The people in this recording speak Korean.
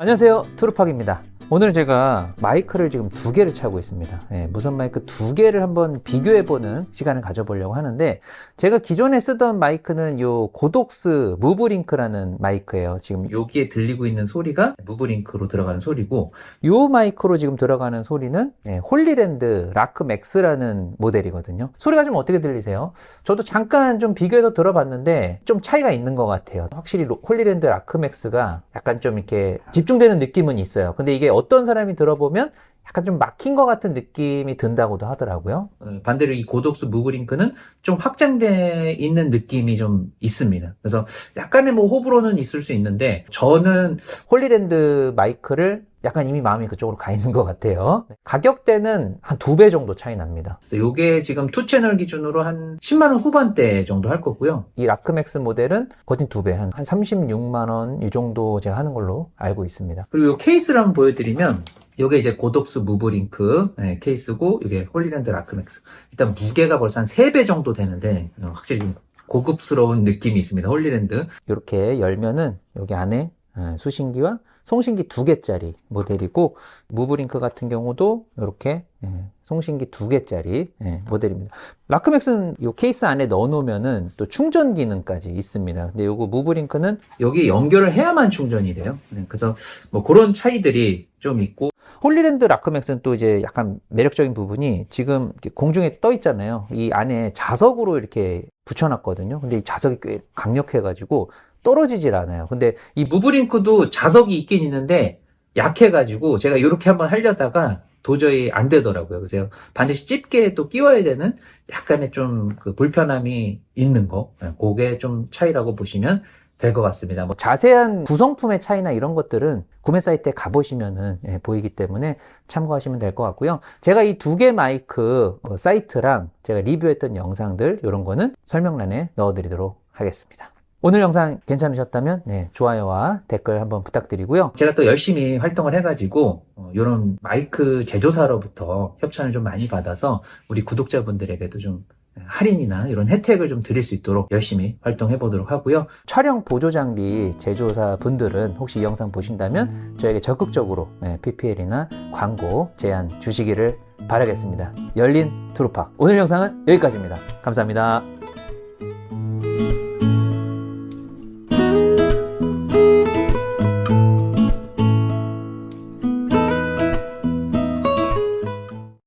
안녕하세요. 트루팍입니다 오늘 제가 마이크를 지금 두 개를 차고 있습니다. 예, 무선 마이크 두 개를 한번 비교해보는 시간을 가져보려고 하는데 제가 기존에 쓰던 마이크는 요 고독스 무브링크라는 마이크예요. 지금 여기에 들리고 있는 소리가 무브링크로 들어가는 소리고 요 마이크로 지금 들어가는 소리는 예, 홀리랜드 라크 맥스라는 모델이거든요. 소리가 좀 어떻게 들리세요? 저도 잠깐 좀 비교해서 들어봤는데 좀 차이가 있는 것 같아요. 확실히 로- 홀리랜드 라크 맥스가 약간 좀 이렇게 집중되는 느낌은 있어요. 근데 이게 어떤 사람이 들어보면 약간 좀 막힌 것 같은 느낌이 든다고도 하더라고요. 어, 반대로 이 고독스 무브링크는 좀 확장돼 있는 느낌이 좀 있습니다. 그래서 약간의 뭐 호불호는 있을 수 있는데 저는 홀리랜드 마이크를 약간 이미 마음이 그쪽으로 가 있는 것 같아요. 가격대는 한 두 배 정도 차이 납니다. 이게 지금 투 채널 기준으로 한 10만 원 후반대 정도 할 거고요. 이 라크맥스 모델은 거진 두 배, 한, 한 36만 원 이 정도 제가 하는 걸로 알고 있습니다. 그리고 이 케이스를 한번 보여드리면 이게 이제 고독스 무브링크 네, 케이스고 이게 홀리랜드 라크맥스. 일단 무게가 벌써 한 3배 정도 되는데 어, 확실히 좀 고급스러운 느낌이 있습니다. 홀리랜드. 이렇게 열면은 여기 안에 어, 수신기와 송신기 두 개짜리 모델이고 무브링크 같은 경우도 이렇게 예, 송신기 두 개짜리 예, 모델입니다. 라크맥스는 이 케이스 안에 넣어놓으면은 또 충전 기능까지 있습니다. 근데 요거 무브링크는 여기 연결을 해야만 충전이 돼요. 네, 그래서 뭐 그런 차이들이 좀 있고 홀리랜드 라크맥스는 또 이제 약간 매력적인 부분이 지금 공중에 떠 있잖아요. 이 안에 자석으로 이렇게 붙여놨거든요. 근데 이 자석이 꽤 강력해가지고 떨어지질 않아요. 근데 이 무브링크도 자석이 있긴 있는데 약해가지고 제가 이렇게 한번 하려다가 도저히 안 되더라고요. 그래서 반드시 집게 또 끼워야 되는 약간의 좀 그 불편함이 있는 거. 네, 그게 좀 차이라고 보시면 될 것 같습니다. 뭐 자세한 구성품의 차이나 이런 것들은 구매 사이트에 가보시면은 예, 보이기 때문에 참고하시면 될 것 같고요. 제가 이 두 개 마이크 어, 사이트랑 제가 리뷰했던 영상들 이런 거는 설명란에 넣어드리도록 하겠습니다. 오늘 영상 괜찮으셨다면 네, 좋아요와 댓글 한번 부탁드리고요. 제가 또 열심히 활동을 해가지고 이런 마이크 제조사로부터 협찬을 좀 많이 받아서 우리 구독자분들에게도 좀 할인이나 이런 혜택을 좀 드릴 수 있도록 열심히 활동해 보도록 하고요. 촬영 보조 장비 제조사 분들은 혹시 이 영상 보신다면 저에게 적극적으로 PPL이나 광고 제안 주시기를 바라겠습니다. 열린 트루팍 오늘 영상은 여기까지입니다. 감사합니다.